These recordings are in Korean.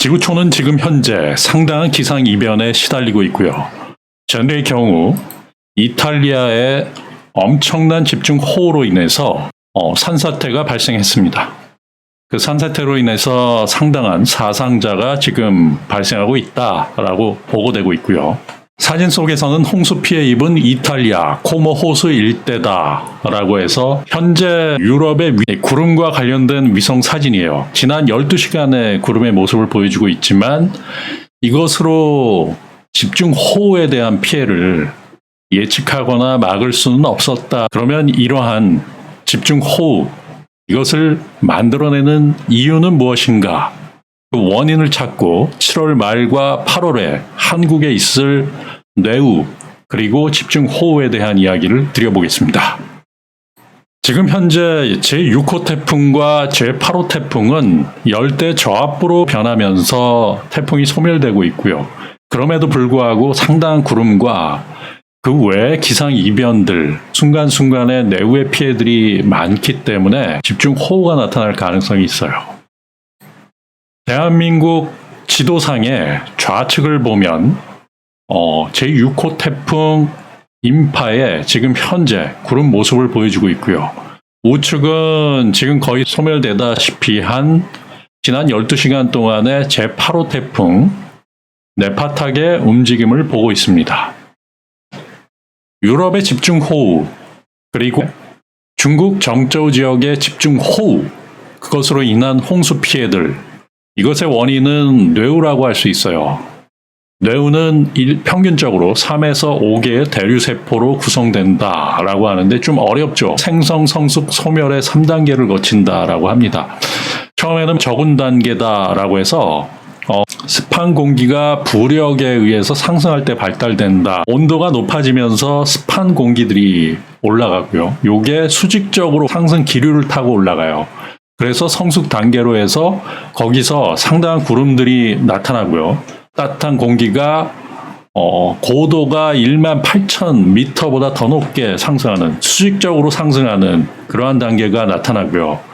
지구촌은 지금 현재 상당한 기상 이변에 시달리고 있고요. 전의 경우 이탈리아의 엄청난 집중 호우로 인해서 어, 산사태가 발생했습니다. 그 산사태로 인해서 상당한 사상자가 지금 발생하고 있다라고 보고되고 있고요. 사진 속에서는 홍수 피해 입은 이탈리아 코모 호수 일대다라고 해서 현재 유럽의 위- 구름과 관련된 위성 사진이에요. 지난 12시간의 구름의 모습을 보여주고 있지만 이것으로 집중 호우에 대한 피해를 예측하거나 막을 수는 없었다. 그러면 이러한 집중 호우 이것을 만들어내는 이유는 무엇인가? 그 원인을 찾고 7월 말과 8월에 한국에 있을 뇌우 그리고 집중 호우에 대한 이야기를 드려보겠습니다. 지금 현재 제6호 태풍과 제8호 태풍은 열대 저압부로 변하면서 태풍이 소멸되고 있고요. 그럼에도 불구하고 상당한 구름과 그 외에 기상 이변들, 순간순간의 내후의 피해들이 많기 때문에 집중 호우가 나타날 가능성이 있어요. 대한민국 지도상의 좌측을 보면 어, 제6호 태풍 인파의 지금 현재 구름 모습을 보여주고 있고요. 우측은 지금 거의 소멸되다시피 한 지난 12시간 동안의 제8호 태풍 네파탁의 움직임을 보고 있습니다. 유럽의 집중 호우 그리고 중국 정저우 지역의 집중 호우 그것으로 인한 홍수 피해들 이것의 원인은 뇌우라고 할 수 있어요. 뇌우는 일- 평균적으로 3에서 5개의 대류세포로 구성된다라고 하는데 좀 어렵죠. 생성, 성숙, 소멸의 3단계를 거친다라고 합니다. 처음에는 적은 단계다라고 해서 어, 습한 공기가 부력에 의해서 상승할 때 발달된다. 온도가 높아지면서 습한 공기들이 올라가고요. 요게 수직적으로 상승 기류를 타고 올라가요. 그래서 성숙 단계로 해서 거기서 상당한 구름들이 나타나고요. 따뜻한 공기가 어, 고도가 1만 8천 미터보다 더 높게 상승하는 수직적으로 상승하는 그러한 단계가 나타나고요.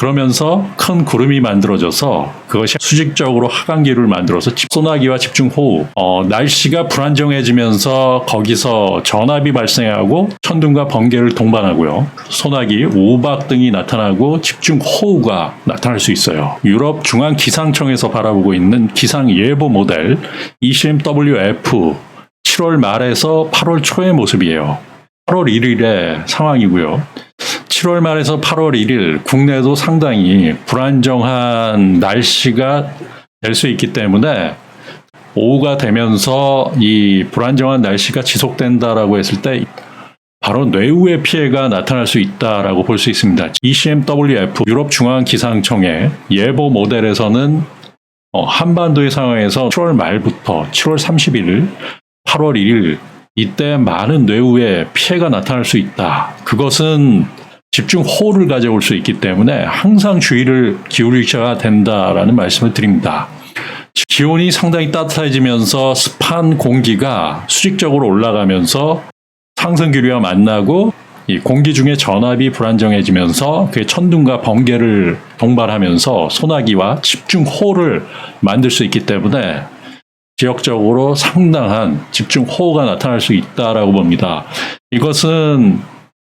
그러면서 큰 구름이 만들어져서 그것이 수직적으로 하강기를 만들어서 집- 소나기와 집중호우, 어, 날씨가 불안정해지면서 거기서 전압이 발생하고 천둥과 번개를 동반하고요. 소나기, 우박 등이 나타나고 집중호우가 나타날 수 있어요. 유럽 중앙기상청에서 바라보고 있는 기상예보 모델 ECMWF 7월 말에서 8월 초의 모습이에요. 8월 1일의 상황이고요. 7월 말에서 8월 1일 국내도 상당히 불안정한 날씨가 될 수 있기 때문에 오후가 되면서 이 불안정한 날씨가 지속된다라고 했을 때 바로 뇌우의 피해가 나타날 수 있다라고 볼 수 있습니다. ECMWF 유럽 중앙 기상청의 예보 모델에서는 어, 한반도의 상황에서 7월 말부터 7월 31일, 8월 1일 이때 많은 뇌우의 피해가 나타날 수 있다. 그것은 집중 호우를 가져올 수 있기 때문에 항상 주의를 기울이셔야 된다라는 말씀을 드립니다. 기온이 상당히 따뜻해지면서 습한 공기가 수직적으로 올라가면서 상승 기류와 만나고 이 공기 중에 전압이 불안정해지면서 그게 천둥과 번개를 동반하면서 소나기와 집중 호우를 만들 수 있기 때문에 지역적으로 상당한 집중 호우가 나타날 수 있다라고 봅니다. 이것은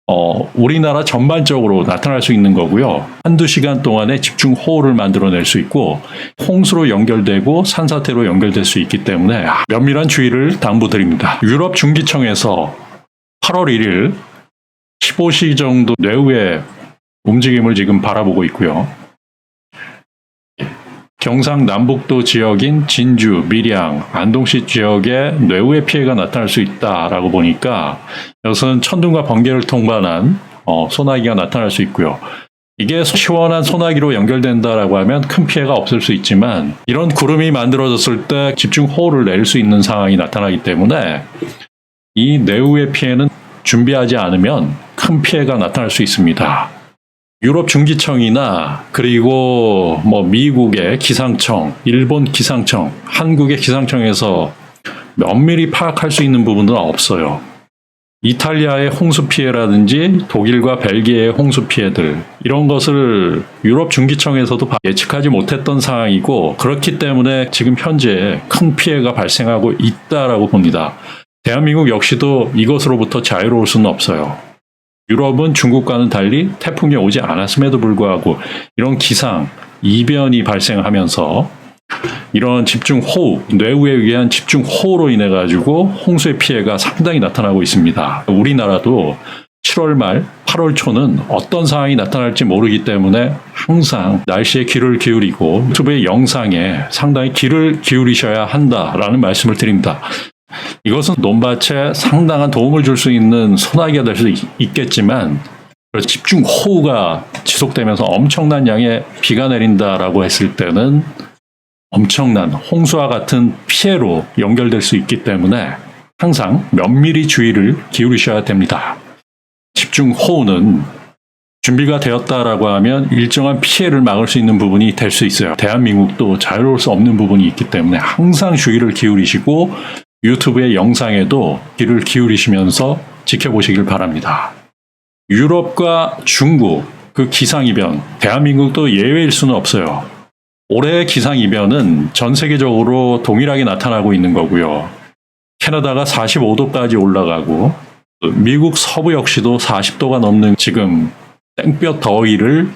어, 우리나라 전반적으로 나타날 수 있는 거고요. 한두 시간 동안에 집중 호우를 만들어낼 수 있고, 홍수로 연결되고 산사태로 연결될 수 있기 때문에 면밀한 주의를 당부드립니다. 유럽 중기청에서 8월 1일 15시 정도 뇌우의 움직임을 지금 바라보고 있고요. 경상 남북도 지역인 진주, 밀양, 안동시 지역에 뇌우의 피해가 나타날 수 있다라고 보니까 이것은 천둥과 번개를 통반한 어, 소나기가 나타날 수 있고요. 이게 시원한 소나기로 연결된다라고 하면 큰 피해가 없을 수 있지만 이런 구름이 만들어졌을 때 집중 호우를 낼수 있는 상황이 나타나기 때문에 이 내후의 피해는 준비하지 않으면 큰 피해가 나타날 수 있습니다. 유럽 중기청이나 그리고 뭐 미국의 기상청, 일본 기상청, 한국의 기상청에서 면밀히 파악할 수 있는 부분은 없어요. 이탈리아의 홍수 피해라든지 독일과 벨기에의 홍수 피해들 이런 것을 유럽 중기청에서도 예측하지 못했던 상황이고 그렇기 때문에 지금 현재 큰 피해가 발생하고 있다라고 봅니다. 대한민국 역시도 이것으로부터 자유로울 수는 없어요. 유럽은 중국과는 달리 태풍이 오지 않았음에도 불구하고 이런 기상, 이변이 발생하면서 이런 집중 호우, 뇌우에 의한 집중 호우로 인해 가지고 홍수의 피해가 상당히 나타나고 있습니다. 우리나라도 7월 말, 8월 초는 어떤 상황이 나타날지 모르기 때문에 항상 날씨에 귀를 기울이고 유튜브의 영상에 상당히 귀를 기울이셔야 한다라는 말씀을 드립니다. 이것은 논밭에 상당한 도움을 줄 수 있는 소나기가 될 수 있겠지만 집중 호우가 지속되면서 엄청난 양의 비가 내린다라고 했을 때는 엄청난 홍수와 같은 피해로 연결될 수 있기 때문에 항상 면밀히 주의를 기울이셔야 됩니다. 집중 호우는 준비가 되었다라고 하면 일정한 피해를 막을 수 있는 부분이 될 수 있어요. 대한민국도 자유로울 수 없는 부분이 있기 때문에 항상 주의를 기울이시고 유튜브의 영상에도 귀를 기울이시면서 지켜보시길 바랍니다. 유럽과 중국, 그 기상이변, 대한민국도 예외일 수는 없어요. 올해의 기상이변은 전 세계적으로 동일하게 나타나고 있는 거고요. 캐나다가 45도까지 올라가고, 미국 서부 역시도 40도가 넘는 지금 땡볕 더위를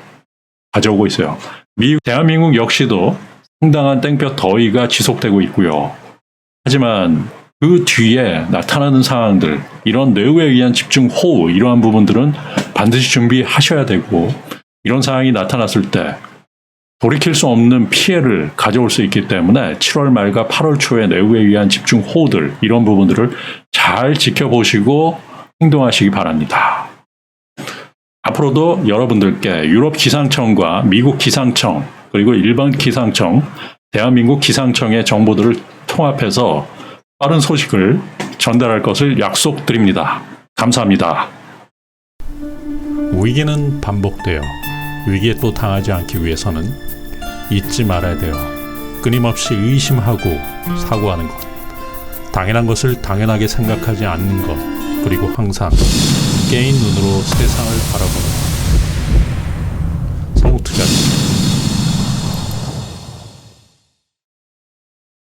가져오고 있어요. 미국, 대한민국 역시도 상당한 땡볕 더위가 지속되고 있고요. 하지만 그 뒤에 나타나는 상황들, 이런 뇌우에 의한 집중 호우, 이러한 부분들은 반드시 준비하셔야 되고, 이런 상황이 나타났을 때 돌이킬 수 없는 피해를 가져올 수 있기 때문에 7월 말과 8월 초에 뇌우에 의한 집중 호우들, 이런 부분들을 잘 지켜보시고 행동하시기 바랍니다. 앞으로도 여러분들께 유럽 기상청과 미국 기상청, 그리고 일본 기상청, 대한민국 기상청의 정보들을 통합해서 빠른 소식을 전달할 것을 약속드립니다. 감사합니다. 위기는 반복되어 위기에 또 당하지 않기 위해서는 잊지 말아야 돼요. 끊임없이 의심하고 사고하는 것. 당연한 것을 당연하게 생각하지 않는 것. 그리고 항상 깨인 눈으로 세상을 바라보는 것. 성우투자입니다.